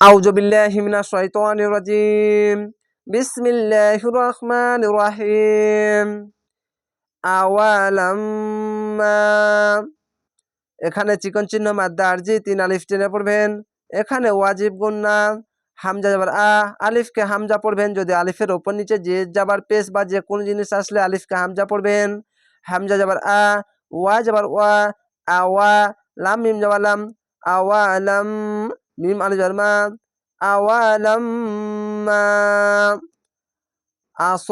আউযু বিল্লাহি মিনাশ শাইতানির রাজিম বিসমিল্লাহির রহমানির রহিম আওয়ালাম্মা। এখানে চিকন চিহ্ন মাদ্দা আরজি তিন আলিফ টেনে পড়বেন। এখানে ওয়াজিব গুন্না হামজা যাবার আ, আলিফকে হামজা পড়বেন। যদি আলিফের ওপর নিচে যে যাবার পেশ বা যে কোনো জিনিস আসলে আলিফকে হামজা পড়বেন। হামজা যাবার আ, ওয়া যাবার ওয়া, আওয়া, লাম, মিম যাবার লাম আওয়া লাম মিম আলিফ যাবার মা আওয়া লাম মা আস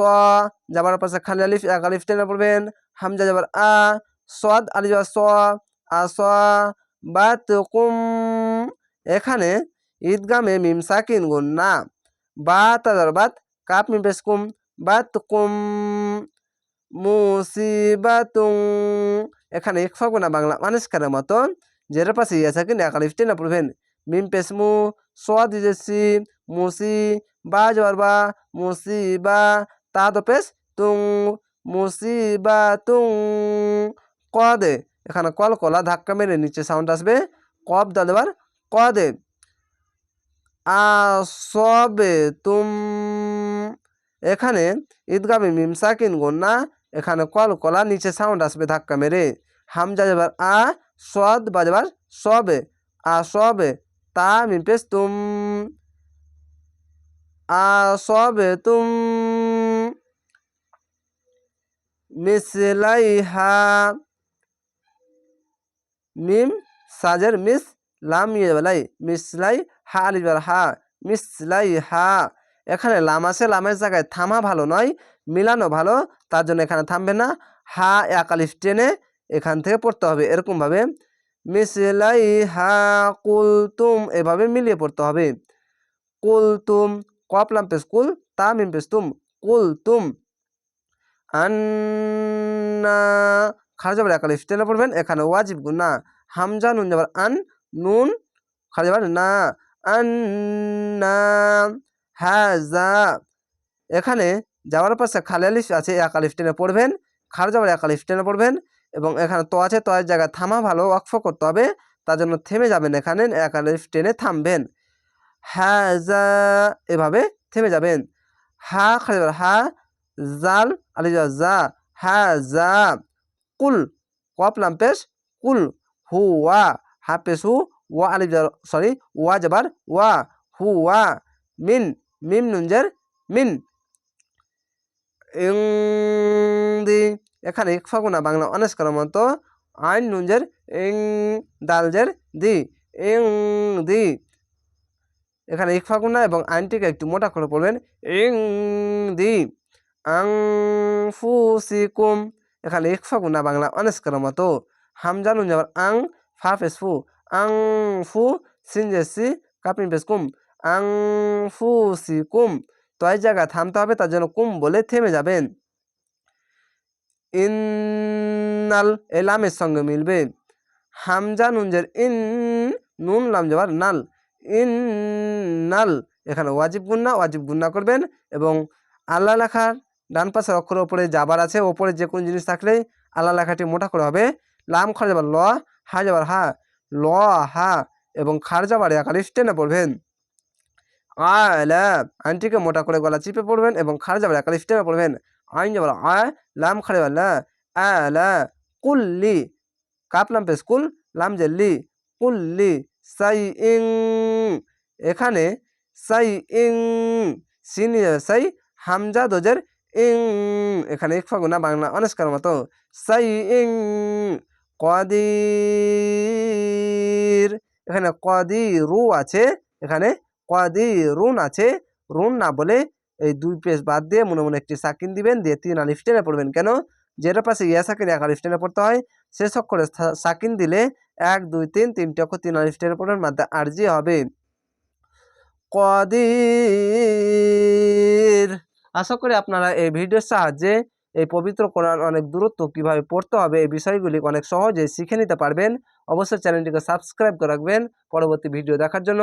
যাবার পাশে খালি আলিফ, এক আলিফ টেনে পড়বেন, হামজা যাবার আ, সদ, আলিফ যাবার স আস বাত কুম এখানে ঈদগামে মিম সাকিন গুন্না বাত আদার বাত কাপ মিম পেশ কুম বাত কুম মুসিবাতুং এখানে ইকফা গুনা বাংলা মানুষকারের মতন যেটা পাশে ইয়া সাকিন এক আলিফ টেনে পড়বেন মিম পেশ মু সোয়া দিয়েছি মুসি বা যাবার বা তা পেশ তুং মুসিবা তুং ক দে এখানে কল কলা ধাক্কা মেরে নিচে সাউন্ড আসবে কব দা দেবার কদে আসবে তুম এখানে ঈদগামে মিম সাকিন গন্না এখানে কল কলা নিচে সাউন্ড আসবে ধাক্কা মেরে হামজা যাবার আ সদ বাজাবার সবে আ সবে তা পেশ তুম আসবে তুম মিম সাজের মিস লাম ইয়ে বেলাই মিসলাই হা আলিবার হা মিসলাই হা এখানে লাম আছে লামের জায়গায় থামা ভালো নয় মিলানো ভালো তার জন্য এখানে থামবে না হা এক টেনে এখান থেকে পড়তে হবে এরকমভাবে মিসলাই হা কুলতুম, এভাবে মিলিয়ে পড়তে হবে। কুলতুম কপলাম পেস কুল তা মিম পেস তুম, কুলতুম। আন্না খারাপ যাবার এক আলিফ টেনে পড়বেন, এখানে ওয়াজিব গুনা হামজা, নুন যাবার আন, নুন খারাপ যাবার না। আন্না, হাজা, এখানে যাওয়ার পাশে খালি আলিফ আছে এক আলিফ পড়বেন খার যাবার এক পড়বেন। এবং এখানে তো আছে, তো এর জায়গায় থামা, ভালো ওয়াকফ করতে হবে। তার জন্য থেমে যাবেন এখানে আলিফ টেনে থামবেন। যা এভাবে থেমে যাবেন। হা, খালি হা, জাল আলিফ যা হা যা কুল কপলাম পেশ, কুল, হু, ওয়া, হা, পেশ, হু, ওয়া, আলিফ সরি, ওয়া যাবার ওয়া, হু, ওয়া, মিন, মিম নুনজের মিন। দি এখানে ইকফাগুনা বাংলা অনেস্কার মতো আইন নুনজের ইং দালজের দি, ইং দি। এখানে ইকফাগুনা এবং আইনটিকে একটু মোটা করে পড়বেন। ইং দি। আং ফুসিকুম এখানে ইকফাগুনা বাংলা অনেস্কার মতো। হামজা নুন আং, ফা ফেস ফু। আং ফু সিন জেসি কাপিন ফেস কুম। আং ফু সি কুম তো এই জায়গায় থামতে হবে, তার জন্য কুম বলে থেমে যাবেন। ইন্নাল এ লামের সঙ্গে মিলবে। হামজা নুনজের ইন, নুন লাম যাবার নাল। ইন নাল এখানে ওয়াজিব গুন্না ওয়াজিব গুন্না করবেন এবং আল্লাহ লেখার ডান পাশের অক্ষরের ওপরে যাবার আছে, ওপরে যে কোনো জিনিস থাকলেই আল্লাহ লেখাটি মোটা করে হবে। লাম, খর যাবার ল, হা যাবার হা, ল, হা এবং খার যাবার একালিশ টেনে পড়বেন। আলা আইনটিকে মোটা করে গলা চিপে পড়বেন এবং খার যাবার একালিশ টেনে পড়বেন। আইন যাবার আ লাম খারে লা আলা কুল্লি কাপ লাম পেস কুল লাম জেল্লি কুল্লি সাই ইং এখানে সাই ইং সিনি সাই হামজা দোজের ইং এখানে ইকফা গুনা বাংলা অনেস্কার মতো সাই ইং কদির এখানে কদি রু আছে এখানে কদি রুন আছে রুন না বলে এই দুই পেজ বাদ দিয়ে মনে মনে একটি সাকিন দিবেন, দিয়ে তিন আলিফ টেনে পড়বেন। কেন? যেটা পাশে ইয়া সাকিন এক আলিফ টেনে পড়তে হয় শেষ অক্ষরে সাকিন দিলে এক, দুই, তিন তিনটি অক্ষর তিন আলিফ টেনে পড়বেন মাদ্দা আরজি হবে। কদির! আশা করি আপনারা এই ভিডিওর সাহায্যে এই পবিত্র কোরআন অনেক দূরত্ব কীভাবে পড়তে হবে, এই বিষয়গুলি অনেক সহজে শিখে নিতে পারবেন। অবশ্যই চ্যানেলটিকে সাবস্ক্রাইব করে রাখবেন। পরবর্তী ভিডিও দেখার জন্য